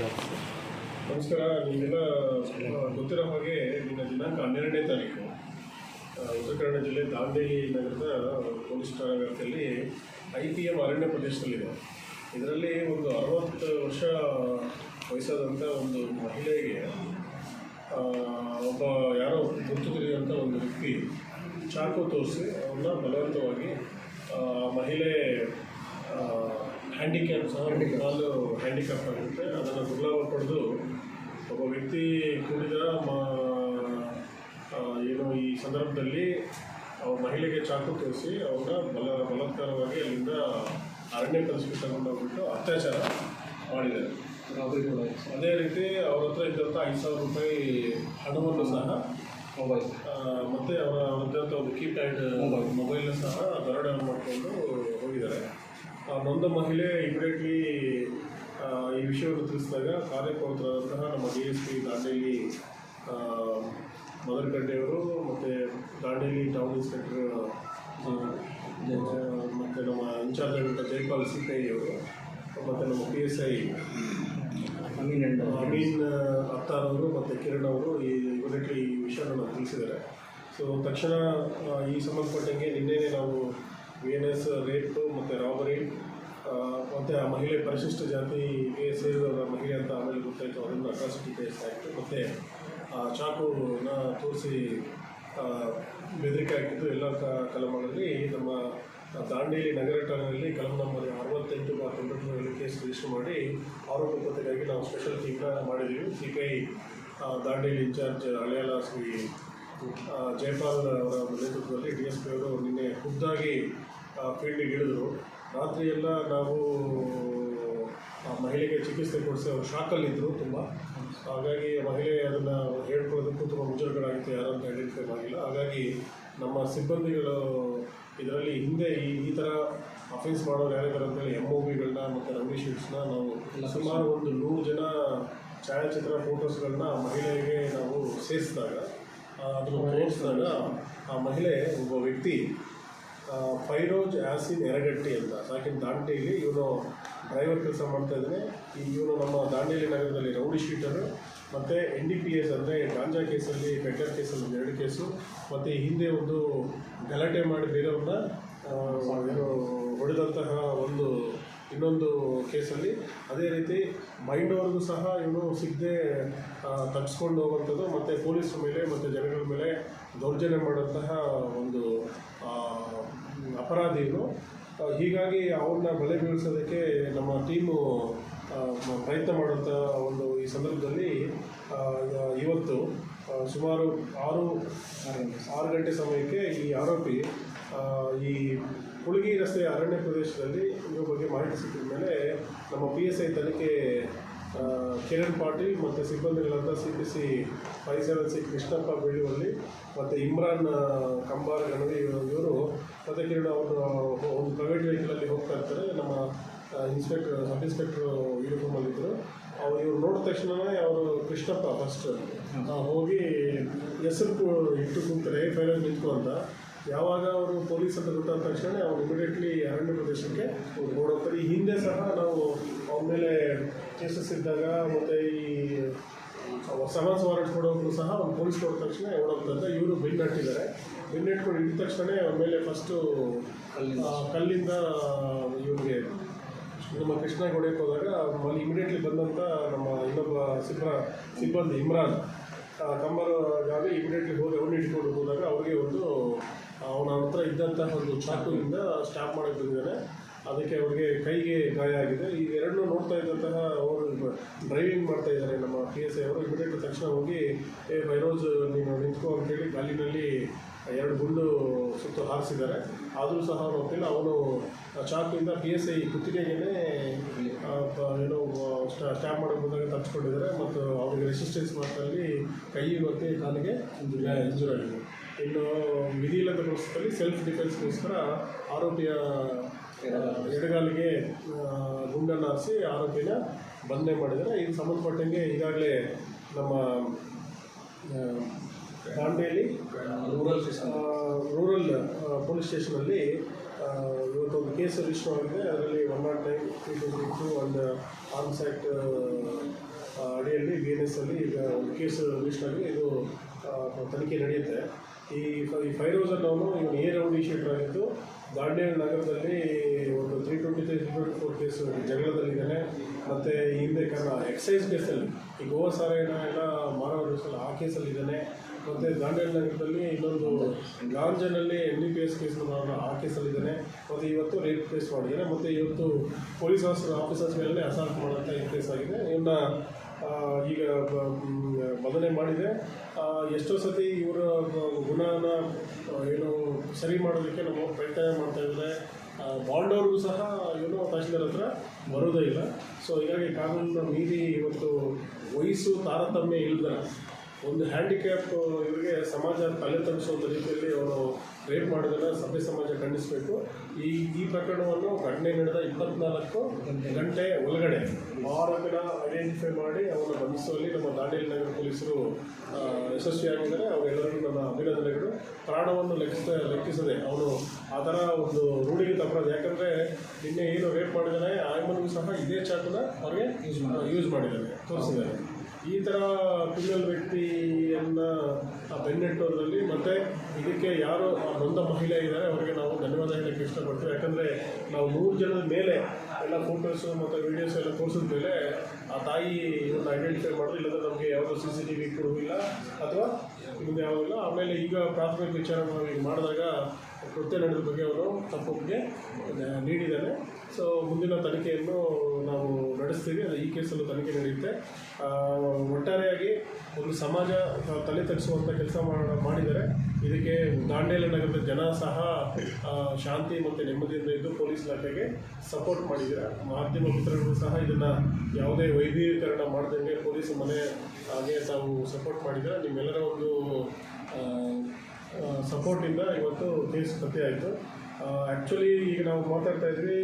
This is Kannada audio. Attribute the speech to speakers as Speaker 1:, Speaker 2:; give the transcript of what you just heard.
Speaker 1: ನಮಸ್ಕಾರ, ನಿಮಗೆಲ್ಲ ಗೊತ್ತಿರೋ ಹಾಗೆ ನಿನ್ನ ದಿನಾಂಕ ಹನ್ನೆರಡನೇ ತಾರೀಕು. ಉತ್ತರ ಕನ್ನಡ ಜಿಲ್ಲೆ ದಾಂಡೇಲಿ ನಗರದ ಪೊಲೀಸ್ ಠಾಣಾ ವ್ಯಾಪ್ತಿಯಲ್ಲಿ ಐ ಪಿ ಎಂ ಅರಣ್ಯ ಪ್ರದೇಶದಲ್ಲಿದೆ. ಇದರಲ್ಲಿ ಒಂದು ಅರವತ್ತು ವರ್ಷ ವಯಸ್ಸಾದಂಥ ಒಂದು ಮಹಿಳೆಗೆ ಒಬ್ಬ ಯಾರೋ ಗುರುತು ತಿಳಿದಂಥ ಒಂದು ವ್ಯಕ್ತಿ ಚಾಕು ತೋರಿಸಿ ಅವನ್ನ ಬಲವಂತವಾಗಿ ಮಹಿಳೆ ಹ್ಯಾಂಡಿಕ್ಯಾಪ್ ಸಹ ಕಾಲು ಹ್ಯಾಂಡಿಕ್ಯಾಪ್ ಆಗುತ್ತೆ ಅದನ್ನು ದುರ್ಲಾಭ ಪಡೆದು ಒಬ್ಬ ವ್ಯಕ್ತಿ ಕೂಡಿದ ಮ ಏನು ಈ ಸಂದರ್ಭದಲ್ಲಿ ಅವ್ರ ಮಹಿಳೆಗೆ ಚಾಕು ತೋರಿಸಿ ಅವ್ರನ್ನ ಬಲ ಬಲತ್ಕಾರವಾಗಿ ಅಲ್ಲಿಂದ ಅರಣ್ಯ ಪ್ರದೇಶಕ್ಕೆ ತಗೊಂಡು ಹೋಗ್ಬಿಟ್ಟು ಅತ್ಯಾಚಾರ ಮಾಡಿದ್ದಾರೆ. ಅದೇ ರೀತಿ ಅವ್ರ ಹತ್ರ ಇದ್ದಂಥ ಐದು ಸಾವಿರ ರೂಪಾಯಿ ಹಣವನ್ನು ಸಹ
Speaker 2: ಮೊಬೈಲ್
Speaker 1: ಮತ್ತು ಅವರ ಒಂದು ಕೀಪ್ಯಾಡ್ ಮೊಬೈಲ್ನ ಸಹ ನೊಂದ ಮಹಿಳೆ ಇಮಿಡಿಯೇಟ್ಲಿ ಈ ವಿಷಯವನ್ನು ತಿಳಿಸಿದಾಗ ಕಾರ್ಯಪ್ರವೃತ್ತರಾದಂತಹ ನಮ್ಮ ಡಿ ಎಸ್ ಪಿ ದಾಂಡೇಲಿ ಗಡ್ಡೆಯವರು ಮತ್ತು ದಾಂಡೇಲಿ ಟೌನ್ ಇನ್ಸ್ಪೆಕ್ಟರ್ ಮತ್ತು ನಮ್ಮ ಇನ್ಚಾರ್ಜ್ ಆಗಿರುವಂಥ ಜೈಪಾಲ್ ಸಿ ಐ ಅವರು ಮತ್ತು ನಮ್ಮ P S I
Speaker 2: Amin
Speaker 1: Amin Attar ಅವರು ಮತ್ತು ಕಿರಣ್ ಅವರು ಈ ಇಮಿಡಿಯೇಟ್ಲಿ ಈ ವಿಷಯವನ್ನು ತಿಳಿಸಿದ್ದಾರೆ. ಸೊ ತಕ್ಷಣ ಈ ಸಂಬಂಧಪಟ್ಟಂಗೆ ನಿನ್ನೆ ನಾವು ವಿ ಎನ್ ಎಸ್ ರೇಟು ಮತ್ತು ರಾಬರಿ ಮತ್ತು ಆ ಮಹಿಳೆ ಪರಿಶಿಷ್ಟ ಜಾತಿಗೆ ಸೇರಿದವರ ಮಹಿಳೆ ಅಂತ ಆಮೇಲೆ ಗೊತ್ತಾಯಿತು ಅದರಿಂದ ಅಟ್ರಾಸಿಟಿ ಕೇಸ್ ಆಯಿತು. ಮತ್ತು ಚಾಕುನ ತೋರಿಸಿ ಬೆದರಿಕೆ ಹಾಕಿದ್ದು ಎಲ್ಲ ಕಲಮಗಳಲ್ಲಿ ನಮ್ಮ ದಾಂಡೇಲಿ ನಗರ ಠಾಣೆಯಲ್ಲಿ ಕಲಂ ನಂಬರ್ ಅರವತ್ತೆಂಟು ಬಾರ್ ಕೇಸ್ ರಿಜಿಸ್ಟರ್ ಮಾಡಿ ಆರೋಪ ಪತ್ತೆಗಾಗಿ ನಾವು ಸ್ಪೆಷಲ್ ಟೀಮ್ನ ಮಾಡಿದ್ದೀವಿ. C P I Dandeli in-charge Haliyal Shri Jayapal ಅವರ ನೇತೃತ್ವದಲ್ಲಿ ಡಿ ಎಸ್ ಪಿ ಅವರು ನಿನ್ನೆ ಖುದ್ದಾಗಿ ಫೀಲ್ಡಿಗೆ ಇಳಿದ್ರು. ರಾತ್ರಿ ಎಲ್ಲ ನಾವು, ಆ ಮಹಿಳೆಗೆ ಚಿಕಿತ್ಸೆ ಕೊಡಿಸಿ ಅವರು ಶಾಕಲ್ಲಿದ್ದರು ತುಂಬ. ಹಾಗಾಗಿ ಮಹಿಳೆ ಅದನ್ನು ಹೇಳ್ಕೊಳ್ಳೋದಕ್ಕೂ ತುಂಬ ಮುಜುಗರಾಗಿತ್ತು ಯಾರು ಅಂತ ಐಡೆಂಟಿಫೈ ಆಗಿಲ್ಲ. ಹಾಗಾಗಿ ನಮ್ಮ ಸಿಬ್ಬಂದಿಗಳು ಇದರಲ್ಲಿ ಹಿಂದೆ ಈ ಈ ಥರ ಅಫೆನ್ಸ್ ಮಾಡೋರು ಯಾರಿದ್ದಾರೆ ಅಂತೇಳಿ ಎಂ ಒ ಬಿಗಳನ್ನ ಮತ್ತು ರವಿ ಶೀಟ್ಸ್ನ ನಾವು ಸುಮಾರು ಒಂದು ನೂರು ಜನ ಛಾಯಾಚಿತ್ರ ಫೋಟೋಸ್ಗಳನ್ನ ಮಹಿಳೆಗೆ ನಾವು ಸೇರಿಸಿದಾಗ ಅದನ್ನು ತೋರಿಸಿದಾಗ ಆ ಮಹಿಳೆ ಒಬ್ಬ ವ್ಯಕ್ತಿ ಫೈರೋಜ್ ಆಸಿನ್ ಎರಗಟ್ಟಿ ಅಂತ. ಸಾಕಿನ ದಾಂಡೇಲಿ ಇವನು ಡ್ರೈವರ್ ಕೆಲಸ ಮಾಡ್ತಾ ಇದ್ದಾನೆ ಈ ಇವನು ನಮ್ಮ ದಾಂಡೇಲಿ ನಗರದಲ್ಲಿ ರೌಡಿ ಶೀಟರು. ಮತ್ತು ಎನ್ ಡಿ ಪಿ ಎಸ್ ಅಂದರೆ ಗಾಂಜಾ ಕೇಸಲ್ಲಿ ಬೆಟ್ಟರ್ ಕೇಸಲ್ಲಿ ಎರಡು ಕೇಸು. ಮತ್ತು ಹಿಂದೆ ಒಂದು ಗಲಾಟೆ ಮಾಡಿ ಬೇರೆಯವ್ರನ್ನ ಹೊಡೆದಂತಹ ಒಂದು ಇನ್ನೊಂದು ಕೇಸಲ್ಲಿ ಅದೇ ರೀತಿ ಮೈಂಡವ್ರಿಗೂ ಸಹ ಇವನು ಸಿಗದೆ ತಪ್ಪಿಸ್ಕೊಂಡು ಹೋಗುವಂಥದ್ದು ಮತ್ತು ಪೊಲೀಸ್ ಮೇಲೆ ಮತ್ತು ಜನಗಳ ಮೇಲೆ ದೌರ್ಜನ್ಯ ಮಾಡುವಂತಹ ಒಂದು ಅಪರಾಧಿ ಇವನು ಹೀಗಾಗಿ ಅವನ್ನ ಬಲೆ ಬೀಳಿಸೋದಕ್ಕೆ ನಮ್ಮ ಟೀಮು ಪ್ರಯತ್ನ ಮಾಡುವಂಥ ಒಂದು ಈ ಸಂದರ್ಭದಲ್ಲಿ ಇವತ್ತು ಸುಮಾರು ಆರು ಆರು ಗಂಟೆ ಸಮಯಕ್ಕೆ ಈ ಆರೋಪಿ ಈ ಹುಡುಗಿ ರಸ್ತೆಯ ಅರಣ್ಯ ಪ್ರದೇಶದಲ್ಲಿ ಇದ್ರ ಬಗ್ಗೆ ಮಾಹಿತಿ ಸಿಕ್ಕಿದ ಮೇಲೆ ನಮ್ಮ ಪಿ ಎಸ್ ಐ ತನಿಖೆ ಕಿರಣ್ ಪಾಟೀಲ್ ಮತ್ತು ಸಿಬ್ಬಂದಿಗಳಂತ C P C five seven C Krishnappa ಬೇಳುವಲ್ಲಿ ಮತ್ತು ಇಮ್ರಾನ್ ಕಂಬಾರ್ ಗಣವಿ ಇವರು ಮತ್ತು ಕಿರಣ್ ಅವರು ಒಂದು ಪ್ರೈವೇಟ್ ವೆಹಿಕಲಲ್ಲಿ ಹೋಗ್ತಾ ಇರ್ತಾರೆ. ನಮ್ಮ ಇನ್ಸ್ಪೆಕ್ಟರ್ ಸಬ್ ಇನ್ಸ್ಪೆಕ್ಟ್ರು ಯೂನಿಫಾರ್ಮಲ್ಲಿದ್ದರು ಅವ್ರು ಇವ್ರು ನೋಡಿದ ತಕ್ಷಣವೇ ಅವರು ಕೃಷ್ಣಪ್ಪ ಫಸ್ಟ್ ಹೋಗಿ ಹೆಸರು ಇಟ್ಟು ಕೂತಾರೆ ಫೈನಲ್ ಅಂತ. ಯಾವಾಗ ಅವರು ಪೊಲೀಸ್ ಅಂತ ಗೊತ್ತಾದ ತಕ್ಷಣ ಅವ್ರು ಇಮಿಡಿಯೇಟ್ಲಿ ಅರಣ್ಯ ಪ್ರದೇಶಕ್ಕೆ ಓಡೋಗ್ತಾರೆ. ಈ ಹಿಂದೆ ಸಹ ನಾವು ಅವ್ರ ಮೇಲೆ ಕೇಸಸ್ ಇದ್ದಾಗ ಮತ್ತು ಈ ಸಮಾಜ ವಾರಂಟ್ ಕೊಡೋರು ಸಹ ಒಂದು ಪೊಲೀಸ್ ಕೊಟ್ಟ ತಕ್ಷಣ ಓಡೋಗ್ತಾರೆ ಇವರು ಬೆನ್ನು ಹಟ್ಟಿದ್ದಾರೆ ಬೆನ್ನು ಇಟ್ಕೊಂಡು ಇದ್ದ ತಕ್ಷಣ ಅವ್ರ ಮೇಲೆ ಫಸ್ಟು ಕಲ್ಲಿಂದ. ಇವ್ರಿಗೆ ನಮ್ಮ ಕೃಷ್ಣ ಹೊಡೆಯಕ್ಕೆ ಹೋದಾಗ ಅಲ್ಲಿ ಇಮಿಡಿಯೇಟ್ಲಿ ಬಂದಂಥ ನಮ್ಮ ಇನ್ನೊಬ್ಬ ಸಿಬ್ಬ ಸಿಬ್ಬಂದಿ ಇಮ್ರಾನ್ ಕಂಬರ್ ಗಾವಿ ಇಮಿಡಿಯೇಟ್ಲಿ ಹೋಗಿ ಅವ್ರನ್ನ ಇಟ್ಕೊಂಡು ಹೋದಾಗ ಅವ್ರಿಗೆ ಒಂದು ಅವನ ಹತ್ರ ಇದ್ದಂತಹ ಒಂದು ಚಾಕುವಿಂದ ಸ್ಟಾಪ್ ಮಾಡಕ್ಕೆ ಬಂದಿದ್ದಾನೆ ಅದಕ್ಕೆ ಅವ್ರಿಗೆ ಕೈಗೆ ಗಾಯ ಆಗಿದೆ. ಈಗ ಎರಡನ್ನು ನೋಡ್ತಾ ಇದ್ದಂತಹ ಅವರು ಡ್ರೈವಿಂಗ್ ಮಾಡ್ತಾ ಇದ್ದಾರೆ ನಮ್ಮ ಪಿ ಎಸ್ ಐ ಅವರು. ಇಮಿಡಿಯೇಟ್ ತಕ್ಷಣ ಹೋಗಿ, ಏ ಬೈರೋಜ್ ನೀನು ನಿಂತ್ಕೋ ಅಂತೇಳಿ ಕಾಲಿನಲ್ಲಿ ಎರಡು ಗುಂಡು ಸುತ್ತು ಹಾರಿಸಿದ್ದಾರೆ. ಆದರೂ ಸಹ ಅವನು ಅವನು ಚಾಕುವಿಂದ ಪಿ ಎಸ್ ಐ ಕುತ್ತಿಗೆಗೇ ಏನೋ ಸ್ಟಾ ಸ್ಟ್ಯಾಪ್ ಮಾಡೋಕೆ ಬಂದಾಗ ತಪ್ಪಿಸ್ಕೊಂಡಿದ್ದಾರೆ. ಮತ್ತು ಅವರಿಗೆ ರೆಸಿಸ್ಟೆನ್ಸ್ ಮಾರ್ಕಲ್ಲಿ ಕೈ ಮತ್ತು ಕಾಲಿಗೆ ಇಂಜುರಿ ಆಗಿದೆ. ಇನ್ನು ವಿಧಿ ಇಲ್ಲದ ಪರಿಸ್ಥಿತಿಯಲ್ಲಿ ಸೆಲ್ಫ್ ಡಿಫೆನ್ಸ್ಗೋಸ್ಕರ ಆರೋಪಿಯ ಎಡಗಾಲಿಗೆ ಗುಂಡನ್ನು ಹಾರಿಸಿ ಆರೋಪಿನ ಬಂಧನೆ ಮಾಡಿದ್ದಾರೆ. ಇದು ಸಂಬಂಧಪಟ್ಟಂಗೆ ಈಗಾಗಲೇ ನಮ್ಮ ದಾಂಡೇಲಿ ರೂರಲ್ ರೂರಲ್ ಪೊಲೀಸ್ ಸ್ಟೇಷನಲ್ಲಿ ಇವತ್ತೊಂದು ಕೇಸ್ ರಿಜಿಸ್ಟರ್ ಆಗಿದೆ. ಅದರಲ್ಲಿ one not nine three twenty two and arms act ಅಡಿಯಲ್ಲಿ ಬಿ ಎನ್ ಎಸ್ ಅಲ್ಲಿ ಈಗ ಒಂದು ಕೇಸ್ ರಿಜಿಸ್ಟರ್ ಆಗಿದೆ. ಇದು ತನಿಖೆ ನಡೆಯುತ್ತೆ. ಈ ಈ ಹೌಸ್ ಅನ್ನೋನು ಇವನು ಎ ರೌಡಿ ಶೀಟರ್ ಆಗಿದ್ದು, ದಾಂಡೇಲಿ ನಗರದಲ್ಲಿ ಒಂದು three twenty three three twenty four case ಜಗಳದಲ್ಲಿದ್ದಾನೆ ಮತ್ತು ಹಿಂದೆ ಕನ್ನಡ ಎಕ್ಸೈಸ್ ಕೇಸಲ್ಲಿ ಈ ಗೋವಾ ಸಾರಾಯಣ ಎಲ್ಲ ಮಾನವ ದಿವಸಲ್ಲ ಆ ಕೇಸಲ್ಲಿ ಇದ್ದಾನೆ. ಮತ್ತು ದಾಂಡೇಲಿ ನಗರದಲ್ಲಿ ಇನ್ನೊಂದು ಗಾಂಜನಲ್ಲಿ N D P S case ಆ ಕೇಸಲ್ಲಿದ್ದಾನೆ ಮತ್ತು ಇವತ್ತು ರೇಪ್ ಕೇಸ್ ಮಾಡಿದ್ದಾನೆ. ಮತ್ತು ಇವತ್ತು ಪೊಲೀಸ್ ಆಫೀಸರ್ ಆಫೀಸರ್ಸ್ ಮೇಲೆ ಅಸಾಲ್ಟ್ ಮಾಡೋಂಥ ಕೇಸ್ ಆಗಿದೆ. ಇವನ್ನ ಈಗ ಬದನೆ ಮಾಡಿದೆ ಎಷ್ಟೋ ಸತಿ ಇವರ ಗುಣನ ಏನು ಸರಿ ಮಾಡೋದಕ್ಕೆ ನಾವು ಪ್ರಯತ್ನ ಮಾಡ್ತಾ ಇದ್ದಾರೆ. ಬಾಂಡ್ ಅವ್ರಿಗೂ ಸಹ ಇವನು ತಹಶೀಲ್ದಾರ್ ಹತ್ರ ಬರೋದೇ ಇಲ್ಲ. ಸೊ ಹೀಗಾಗಿ ಕಾನೂನನ್ನ ಮೀರಿ ಇವತ್ತು ವಯಸ್ಸು ತಾರತಮ್ಯ ಇಲ್ಲದ ಒಂದು ಹ್ಯಾಂಡಿಕ್ಯಾಪ್ ಇವರಿಗೆ ಸಮಾಜ ತಲೆ ತಗ್ಗಿಸುವಂಥ ರೀತಿಯಲ್ಲಿ ಅವರು ರೇಪ್ ಮಾಡೋದನ್ನು ಸಭೆ ಸಮಾಜ ಖಂಡಿಸಬೇಕು. ಈ ಈ ಪ್ರಕರಣವನ್ನು ಘಟನೆ ನಡೆದ ಇಪ್ಪತ್ನಾಲ್ಕು ಗಂಟೆ ಒಳಗಡೆ ಆರೋಪಿನ ಐಡೆಂಟಿಫೈ ಮಾಡಿ ಅವನ್ನು ಬಂಧಿಸುವಲ್ಲಿ ನಮ್ಮ ದಾಂಡೇಲಿ ನಗರ ಪೊಲೀಸರು ಯಶಸ್ವಿಯಾಗಿದ್ದಾರೆ. ಅವರೆಲ್ಲರಿಗೂ ನನ್ನ ಅಭಿನಂದನೆಗಳು. ಪ್ರಾಣವನ್ನು ಲೆಕ್ಕಿಸ ಲೆಕ್ಕಿಸದೆ ಅವನು ಆ ಥರ ಒಂದು ರೂಢಿಗೆ ಅಪರಾಧ ಯಾಕಂದರೆ ನಿನ್ನೆ ಏನು ರೇಪ್ ಮಾಡಿದ್ದಾನೆ ಆಯಮ್ಮನಿಗೂ ಸಹ ಇದೇ ಚಾಕುನ ಅವ್ರಿಗೆ ಯೂಸ್ ಯೂಸ್ ಮಾಡಿದ್ದಾರೆ ತೋರಿಸಿದ್ದಾರೆ ಈ ಥರ ಕ್ರಿಮಿನಲ್ ವ್ಯಕ್ತಿಯನ್ನು ಆ ಬೆನ್ನೆಟ್ಟೋದ್ರಲ್ಲಿ ಮತ್ತು ಇದಕ್ಕೆ ಯಾರು ನೊಂದ ಮಹಿಳೆ ಇದ್ದಾರೆ, ಅವರಿಗೆ ನಾವು ಧನ್ಯವಾದ ಹೇಳಕ್ಕೆ ಇಷ್ಟಪಡ್ತೀವಿ. ಯಾಕಂದರೆ ನಾವು ನೂರು ಜನದ ಮೇಲೆ ಎಲ್ಲ ಫೋಟೋಸು ಮತ್ತು ವೀಡಿಯೋಸ್ ಎಲ್ಲ ತೋರಿಸಿದ ಮೇಲೆ ಆ ತಾಯಿ ಇವನ್ನ ಐಡೆಂಟಿಫೈ ಮಾಡೋದು, ಇಲ್ಲದ್ರೆ ನಮಗೆ ಯಾವುದೋ ಸಿ ಸಿ ಟಿ ವಿ ಕೊಡುವಿಲ್ಲ ಅಥವಾ ಮುಂದೆ ಯಾವಾಗಿಲ್ಲ ಆಮೇಲೆ ಈಗ ಪ್ರಾಥಮಿಕ ವಿಚಾರ ನಾವು ಈಗ ಮಾಡಿದಾಗ ಕೃತ್ಯ ನಡೆದ ಬಗ್ಗೆ ಅವರು ತಪ್ಪೊಪ್ಪಿಗೆ ನೀಡಿದ್ದಾರೆ. ಸೊ ಮುಂದಿನ ತನಿಖೆಯನ್ನು ನಾವು ನಡೆಸ್ತೀವಿ. ಅದು ಈ ಕೇಸಲ್ಲೂ ತನಿಖೆ ನಡೆಯುತ್ತೆ. ಒಟ್ಟಾರೆಯಾಗಿ ಒಂದು ಸಮಾಜ ತಲೆ ತಗ್ಗಿಸುವಂಥ ಕೆಲಸ ಮಾಡಿದ್ದಾರೆ. ಇದಕ್ಕೆ ದಾಂಡೇಲಿ ನಗರದ ಜನ ಸಹ ಶಾಂತಿ ಮತ್ತು ನೆಮ್ಮದಿಯಿಂದ ಇದ್ದು ಪೊಲೀಸ್ ಇಲಾಖೆಗೆ ಸಪೋರ್ಟ್ ಮಾಡಿದ್ದಾರೆ ಮಾಧ್ಯಮ ಮಿತ್ರರು ಸಹ ಇದನ್ನು ಯಾವುದೇ ವೈಭವೀಕರಣ ಮಾಡದಂಗೆ ಪೊಲೀಸ್ ಮನೆ ಹಾಗೆ ತಾವು ಸಪೋರ್ಟ್ ಮಾಡಿದ್ರೆ, ನಿಮ್ಮೆಲ್ಲರ ಒಂದು ಸಪೋರ್ಟಿಂದ ಇವತ್ತು ಕೇಸ್ ಪತ್ತೆ ಆಯಿತು. ಆ್ಯಕ್ಚುಲಿ ಈಗ ನಾವು ಮಾತಾಡ್ತಾ ಇದ್ವಿ